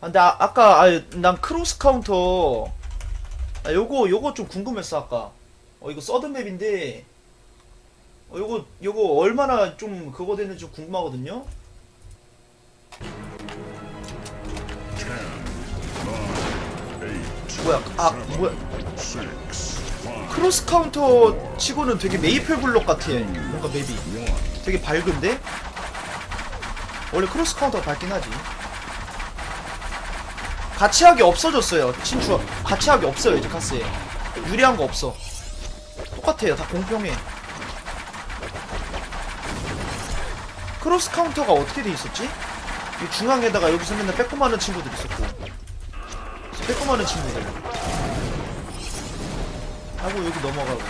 아, 근데 아, 아까 아, 난 크로스 카운터. 아, 요거 요거 좀 궁금했어 아까. 어 이거 서드 맵인데. 어 요거 요거 얼마나 좀 그거 되는지 좀 궁금하거든요? 뭐야 아 뭐야. 크로스 카운터 치고는 되게 메이플 블록 같아 뭔가 맵이. 되게 밝은데? 원래 크로스 카운터가 밝긴 하지 같이 하기 없어졌어요 친추 같이 하기 없어요 이제 카스에 유리한 거 없어 똑같아요 다 공평해 크로스 카운터가 어떻게 돼 있었지? 이 중앙에다가 여기서 맨날 빼꼼하는 친구들 있었고 빼꼼하는 친구들 하고 여기 넘어가고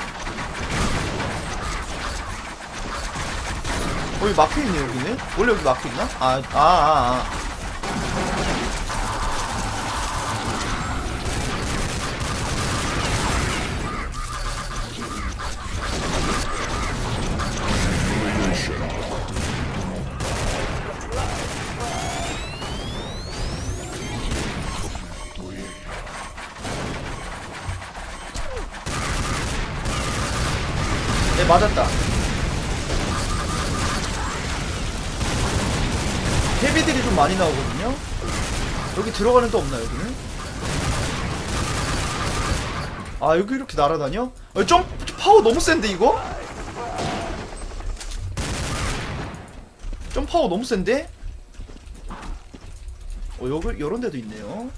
어 여기 막혀있네 여기는? 원래 여기 막혀있나? 아아 아, 아. 맞았다 헤비들이 좀 많이 나오거든요 여기 들어가는 데 없나 여기는? 아 여기 이렇게 날아다녀? 아, 점 파워 너무 센데 이거? 점 파워 너무 센데? 어 여기 요런 데도 있네요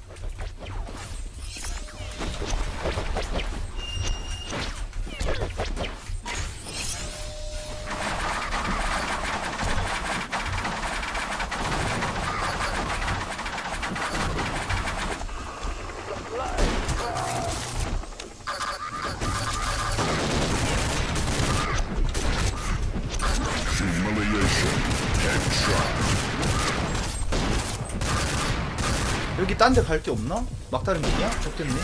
여기 딴 데 갈 게 없나? 막다른 길이야? 좋겠네.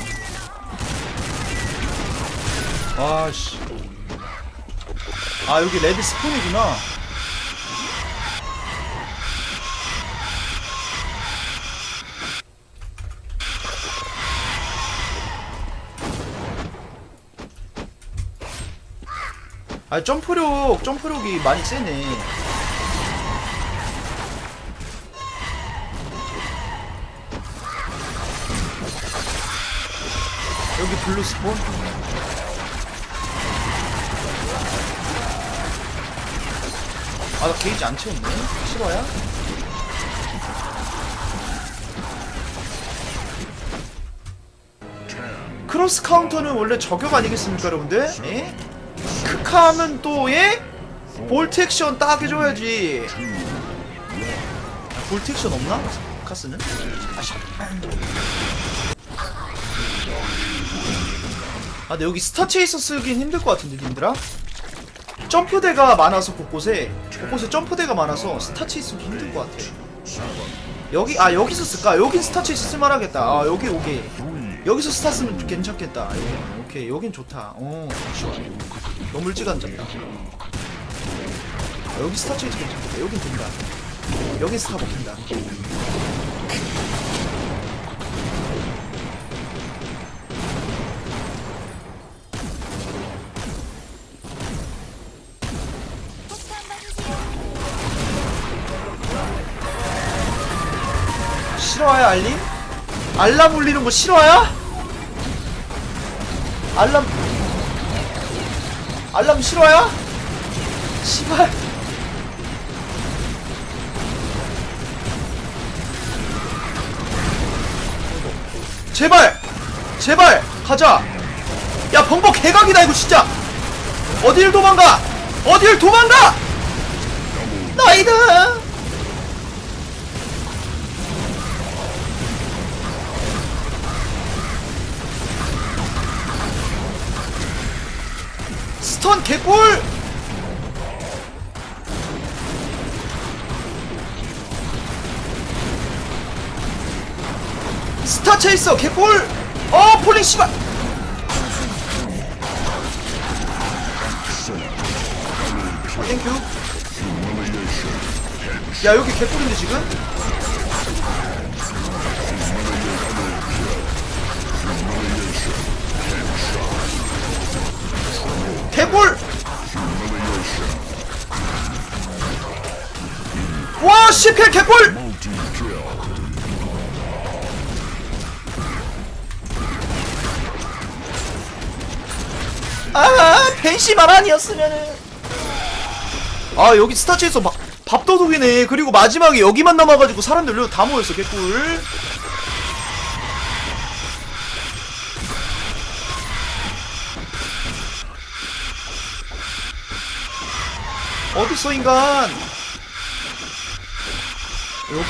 아씨. 아 여기 레드 스폰이구나. 아 점프력 점프력이 많이 세네. 여기 블루 스폰? 아, 나 게이지 안 채웠네? 실화야? 크로스 카운터는 원래 저격 아니겠습니까, 여러분들? 예? 크카하면 또, 예? 볼트 액션 딱 해줘야지. 아, 볼트 액션 없나? 카스는? 아씨. 아 근데 여기 스타 체이서 쓰긴 힘들 것 같은데 님들아? 점프대가 많아서 곳곳에 곳곳에 점프대가 많아서 스타 체이서 쓰기 힘들 것 같아. 여기 아 여기서 쓸까? 여긴 스타 체이서 쓸만하겠다. 아 여기 오케이. 여기서 스타 쓰면 괜찮겠다. 예, 오케이. 여긴 좋다. 어. 너무 일찍 앉았다. 아, 여기 스타 체이서 괜찮겠다. 여긴 된다. 여긴 스타 먹힌다 실화야 알림? 알람 울리는 거 실화야? 알람 알람 실화야? 시발 제발 제발 가자 야 벙버 개각이다 이거 진짜 어딜 도망가 어딜 도망가 개뿔! 스타 체이서 개뿔! 어 폴링 씨발! 땡큐 야 여기 개뿔인데 지금? 개뿔! 와 10킬 개꿀! 아 벤시만 아니었으면은. 아 여기 스타치에서 막 밥도둑이네. 그리고 마지막에 여기만 남아가지고 사람들 여기 다 모였어 개꿀. 어딨어 인간 여기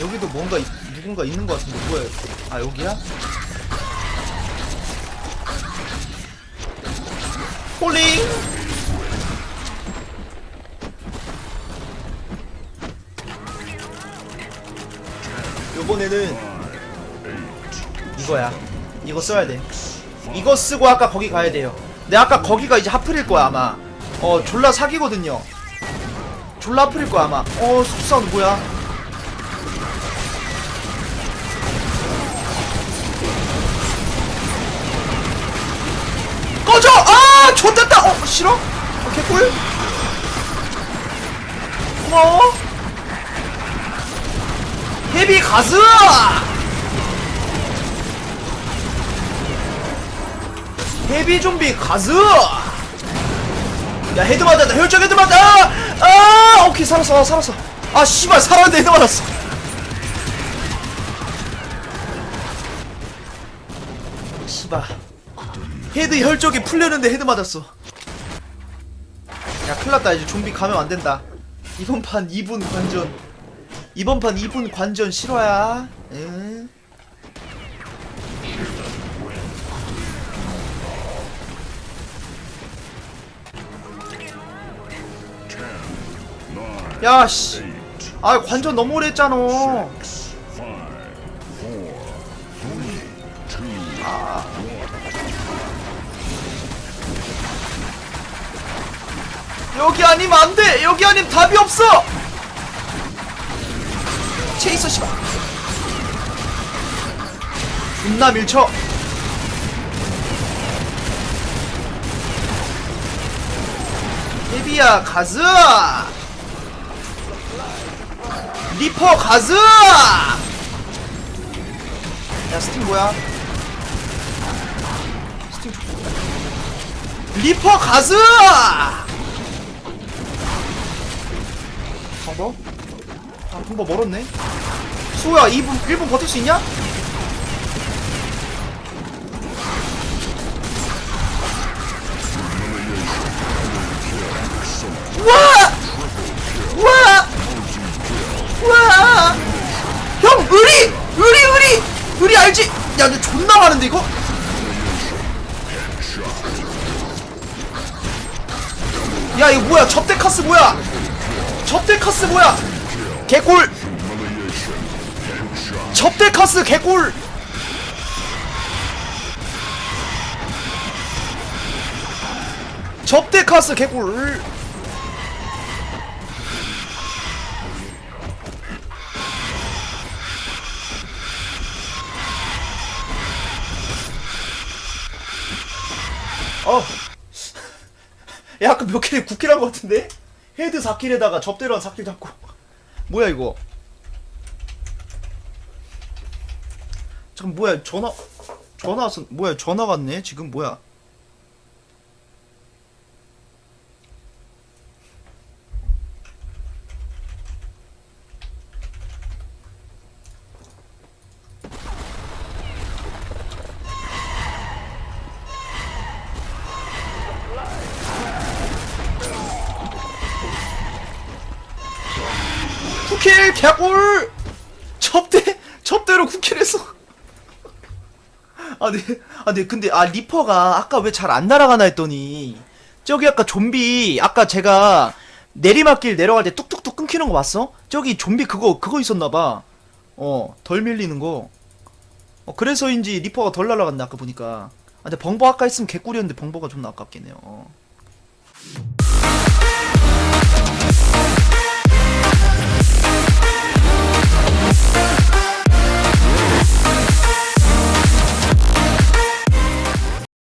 여기도 뭔가 이- 누군가 있는 것 같은데 뭐야 아 여기야? 폴링! 요번에는 이거야. 이거 써야 돼. 이거 쓰고 아까 거기 가야 돼요. 근데 아까 거기가 이제 하플일 거야 아마. 어 졸라 사기거든요 졸라 하플일 거야 아마 어 숙사운드 뭐야 꺼져! 아! 좋됐다! 어? 싫어? 어, 개꿀? 고마워 헤비 가즈! 헤비 좀비 가즈! 야 헤드 맞았다 혈적 헤드 맞아! 아! 아! 오케이 살았어 아, 살았어 아 씨발 살았는데 헤드 맞았어 씨발 헤드 혈적이 풀렸는데 헤드 맞았어. 야, 큰일났다. 이제 좀비 가면 안 된다. 이번 판 2분 관전. 이번 판 2분 관전 실화야. 응? 야, 씨. 아, 관전 너무 오래 했잖아. 여기 아니면 안 돼! 여기 아니면 답이 없어! 체이서 씨발. 존나 밀쳐. 헤비야, 가즈! 리퍼, 가즈! 야, 스팅 뭐야? 스팅 좋 리퍼, 가즈! 방법? 아 방법 멀었네 수호야 2분 1분 버틸 수 있냐? 와! 와! 와! 형 의리! 의리 의리! 의리 알지? 야 근데 존나 많은데 이거? 야 이거 뭐야? 접대카스 뭐야? 접대카스 뭐야? 개꿀! 접대카스 개꿀! 접대카스 개꿀 어. 야, 아까 몇 킬에 9킬 한 것 같은데? 헤드 4킬에다가 접대로 한 4킬 잡고. 뭐야, 이거? 잠깐, 뭐야, 전화, 전화 왔어. 뭐야, 전화 왔네? 지금 뭐야? 쿠킬 개꿀 접대? 접대로 쿠킬 했어 아네. 아네. 근데 아 리퍼가 아까 왜 잘 안 날아가나 했더니 저기 아까 좀비 아까 제가 내리막길 내려갈 때 뚝뚝뚝 끊기는 거 봤어? 저기 좀비 그거 그거 있었나봐. 어덜 밀리는 거. 어, 그래서인지 리퍼가 덜 날아갔네 아까 보니까. 아 근데 벙버 아까 했으면 개꿀이었는데 벙버가 존나 아깝겠네요. 어.